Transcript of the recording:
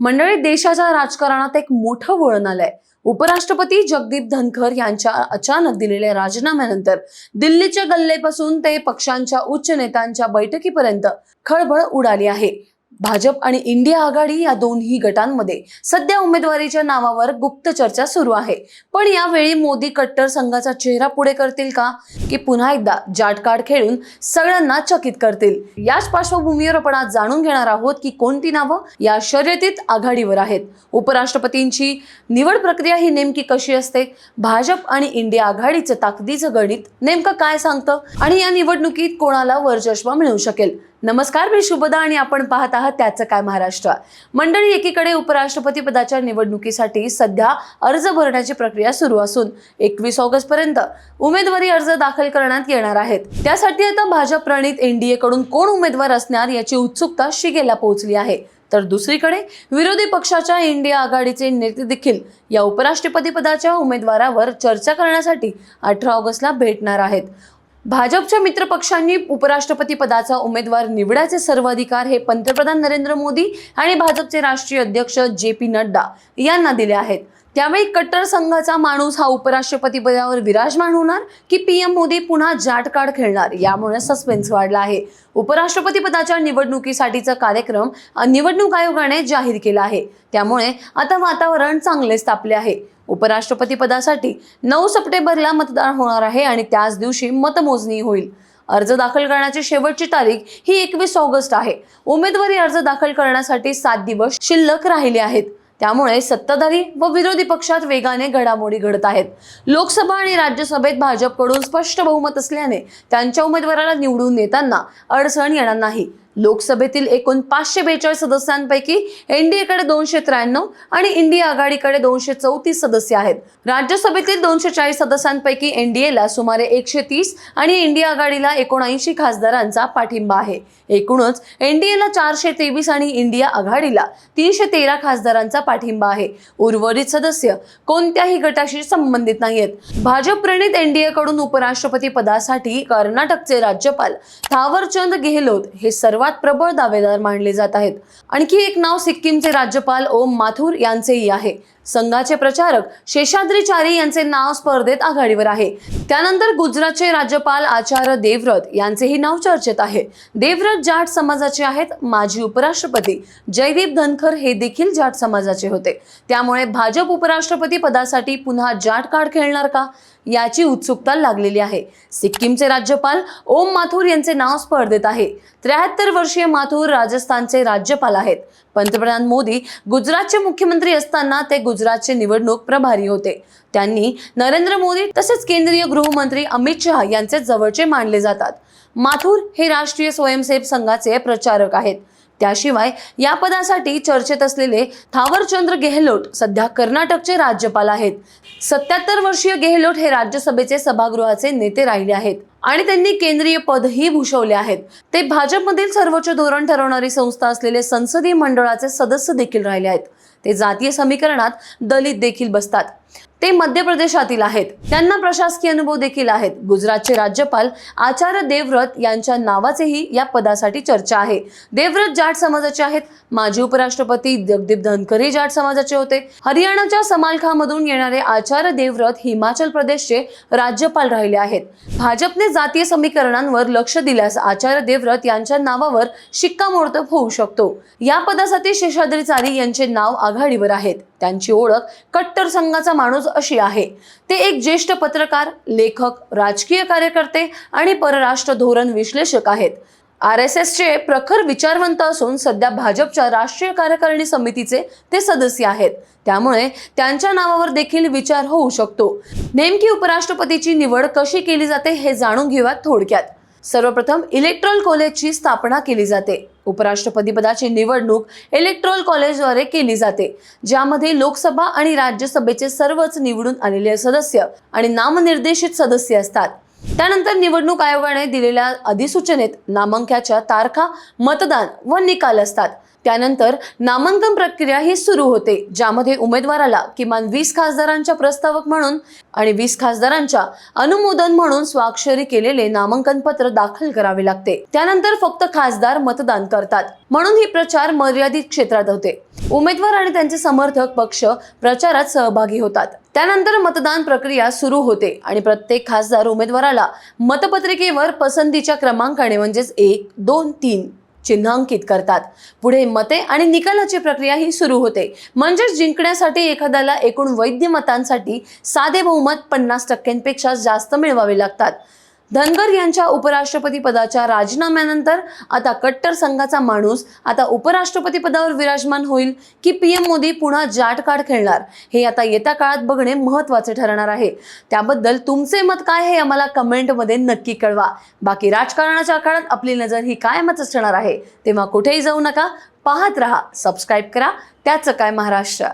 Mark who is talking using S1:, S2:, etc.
S1: मंडळी देशाच्या राजकारणात एक मोठं वळण आलंय. उपराष्ट्रपती जगदीप धनखर यांच्या अचानक दिलेल्या राजीनाम्यानंतर दिल्लीच्या गल्लेपासून ते पक्षांच्या उच्च नेत्यांच्या बैठकीपर्यंत खळबळ उडाली आहे. भाजप आणि इंडिया आघाडी या दोन्ही गटांमध्ये सध्या उमेदवारीच्या नावावर गुप्त चर्चा सुरू आहे. पण यावेळी मोदी कट्टर संघाचा चेहरा पुढे करतील का? की पुन्हा एकदा जाटकाड खेळून सगळ्यांना चकित करतील? याच पार्श्वभूमीवर आपण आज जाणून घेणार आहोत की कोणती नावं या शर्यतीत आघाडीवर आहेत. उपराष्ट्रपतींची निवड प्रक्रिया ही नेमकी कशी असते? भाजप आणि इंडिया आघाडीचं ताकदीचं गणित नेमकं काय सांगतं? आणि या निवडणुकीत कोणाला वर्चस्व मिळू शकेल? नमस्कार मी शुभदा आणि आपण पाहत आहात त्याचं काय महाराष्ट्र. मंडळी एकीकडे उपराष्ट्रपती पदाच्या निवडणुकीसाठी सध्या अर्ज भरण्याची प्रक्रिया सुरू असून एकवीस ऑगस्ट पर्यंत उमेदवारी अर्ज दाखल करण्यात येणार आहेत. त्यासाठी आता भाजप प्रणित एनडीए कडून कोण उमेदवार असणार याची उत्सुकता शिगेला पोहोचली आहे. तर दुसरीकडे विरोधी पक्षाच्या इंडिया आघाडीचे नेते देखील या उपराष्ट्रपती पदाच्या उमेदवारावर चर्चा करण्यासाठी अठरा ऑगस्टला भेटणार आहेत. भाजपच्या मित्रपक्षांनी उपराष्ट्रपती पदाचा उमेदवार निवडायचे सर्व अधिकार हे पंतप्रधान नरेंद्र मोदी आणि भाजपचे राष्ट्रीय अध्यक्ष जे पी नड्डा यांना दिले आहेत. त्यावेळी कट्टर संघाचा माणूस हा उपराष्ट्रपती पदावर विराजमान होणार की पीएम मोदी पुन्हा जाटकाड खेळणार? यामुळे सस्पेन्स वाढला आहे. उपराष्ट्रपती पदाच्या निवडणुकीसाठीचा कार्यक्रम निवडणूक आयोगाने जाहीर केला आहे. त्यामुळे आता वातावरण चांगलेच तापले आहे. उपराष्ट्रपती पदासाठी नऊ सप्टेंबरला मतदान होणार आहे आणि त्याच दिवशी मतमोजणी होईल. अर्ज दाखल करण्याची शेवटची तारीख ही एकवीस ऑगस्ट आहे. उमेदवारी अर्ज दाखल करण्यासाठी सात दिवस शिल्लक राहिले आहेत. त्यामुळे सत्ताधारी व विरोधी पक्षात वेगाने घडामोडी घडत आहेत. लोकसभा आणि राज्यसभेत भाजपकडून स्पष्ट बहुमत असल्याने त्यांच्या उमेदवाराला निवडून येताना अडचण येणार नाही. लोकसभेतील एकूण पाचशे बेचाळीस सदस्यांपैकी एनडीएकडे दोनशे त्र्याण्णव आणि इंडिया आघाडीकडे दोनशे चौतीस सदस्य आहेत. राज्यसभेतील दोनशे चाळीस सदस्यांपैकी एनडीएला सुमारे एकशे तीस आणि इंडिया आघाडीला एकोणऐंशी खासदारांचा पाठिंबा आहे. एकूणच एनडीएला चारशे तेवीस आणि इंडिया आघाडीला तीनशे तेरा खासदारांचा पाठिंबा आहे. उर्वरित सदस्य कोणत्याही गटाशी संबंधित नाहीयेत. भाजप प्रणित एनडीए कडून उपराष्ट्रपती पदासाठी कर्नाटकचे राज्यपाल थावरचंद गेहलोत हे सर्वात प्रबळ दावेदार मानले जात आहेत. आणखी एक नाव सिक्कीमचे राज्यपाल ओम माथुर यांचेही आहे. संघाचे प्रचारक शेषाद्रीचारी यांचे नाव स्पर्धेत आघाडीवर आहे. त्यानंतर गुजरातचे राज्यपाल आचार्य देवव्रत यांचेही नाव चर्चेत आहे. देवव्रत जाट समाजाचे आहेत माजी उपराष्ट्रपती जयदीप धनखर हे देखील जाट समाजाचे होते. त्यामुळे भाजप उपराष्ट्रपती पदासाठी पुन्हा जाट कार्ड खेळणार का? याची उत्सुकता लागलेली आहे. सिक्कीमचे राज्यपाल ओम माथुर यांचे नाव स्पर्धेत आहे. त्र्याहत्तर वर्षीय माथुर राजस्थानचे राज्यपाल आहेत. पंतप्रधान मोदी गुजरातचे मुख्यमंत्री असताना ते गुजरातचे निवडणूक प्रभारी होते. त्यांनी नरेंद्र मोदी तसेच केंद्रीय गृहमंत्री अमित शहा यांचे जवळचे मानले जातात. माथुर हे राष्ट्रीय स्वयंसेवक संघाचे प्रचारक आहेत. त्याशिवाय या पदासाठी चर्चेत असलेले थावरचंद्र गेहलोट सध्या कर्नाटकचे राज्यपाल आहेत. सत्याहत्तर वर्षीय गेहलोट हे राज्यसभेचे सभागृहाचे नेते राहिले आहेत. आणि त्यांनी केंद्रीय पदही भूषवले आहेत. ते भाजपमधील सर्वोच्च धोरण ठरवणारी संस्था असलेले संसदीय मंडळाचे सदस्य देखील राहिले आहेत. ते जातीय समीकरणात दलित देखील बसतात. ते मध्य प्रदेशातील आहेत. त्यांना प्रशासकीय अनुभव देखील आहेत. गुजरातचे राज्यपाल आचार्य देवव्रत यांच्या नावाचेही या पदासाठी चर्चा आहे. देवव्रत जाट समाजाचे आहेत. माजी उपराष्ट्रपती जगदीप धनकरही जाट समाजाचे होते. हरियाणाच्या समालखामधून येणारे आचार्य देवव्रत हिमाचल प्रदेशचे राज्यपाल राहिले आहेत. भाजपने जातीय समीकरणांवर लक्ष दिल्यास आचार्य देवव्रत यांच्या नावावर शिक्कामोर्तब होऊ शकतो. या पदासाठी शेषाद्री चारी यांचे नाव आघाडीवर आहेत. त्यांची ओळख कट्टर संघाचा माणूस अशी आहे. ते एक ज्येष्ठ पत्रकार लेखक राजकीय कार्यकर्ते आणि परराष्ट्र धोरण विश्लेषक आहेत. आर एस एसचे प्रखर विचारवंत असून सध्या भाजपच्या राष्ट्रीय कार्यकारिणी समितीचे ते सदस्य आहेत. त्यामुळे त्यांच्या नावावर देखील विचार होऊ शकतो. नेमकी उपराष्ट्रपतीची निवड कशी केली जाते हे जाणून घेऊयात थोडक्यात. सर्वप्रथम इलेक्ट्रल कॉलेजची स्थापना केली जाते. उपराष्ट्रपती पदाची निवडणूक इलेक्ट्रोल कॉलेजद्वारे केली जाते ज्यामध्ये लोकसभा आणि राज्यसभेचे सर्वच निवडून आलेले सदस्य आणि नामनिर्देशित सदस्य असतात. त्यानंतर निवडणूक आयोगाने दिलेल्या अधिसूचनेत नामांक्याच्या तारखा मतदान व निकाल असतात. त्यानंतर नामांकन प्रक्रिया ही सुरू होते ज्यामध्ये उमेदवाराला किमान वीस खासदारांच्या प्रस्तावक म्हणून आणि वीस खासदारांच्या अनुमोदन म्हणून स्वाक्षरी केलेले नामांकन पत्र दाखल करावे लागते. त्यानंतर फक्त खासदार मतदान करतात. म्हणून ही प्रचार मर्यादित क्षेत्रात होते. उमेदवार आणि त्यांचे समर्थक पक्ष प्रचारात सहभागी होतात. त्यानंतर मतदान प्रक्रिया सुरू होते आणि प्रत्येक खासदार उमेदवाराला मतपत्रिकेवर पसंतीच्या क्रमांकाने म्हणजेच एक दोन तीन चिन्हांकित करतात. पुढे मते आणि निकालाची प्रक्रिया ही सुरू होते. म्हणजेच जिंकण्यासाठी एखाद्याला एकूण वैद्य मतांसाठी साधे बहुमत पन्नास टक्क्यांपेक्षा जास्त मिळवावे लागतात. धनगर यांच्या उपराष्ट्रपती पदाच्या राजीनाम्यानंतर आता कट्टर संघाचा माणूस आता उपराष्ट्रपती पदावर विराजमान होईल की पीएम मोदी पुन्हा जाट कार्ड खेळणार? हे आता येत्या काळात बघणे महत्त्वाचे ठरणार आहे. त्याबद्दल तुमचे मत काय हे आम्हाला कमेंटमध्ये नक्की कळवा. बाकी राजकारणाच्या काळात आपली नजर ही कायमच असणार आहे. तेव्हा कुठेही जाऊ नका पाहत रहा सबस्क्राईब करा. त्याचं काय महाराष्ट्र?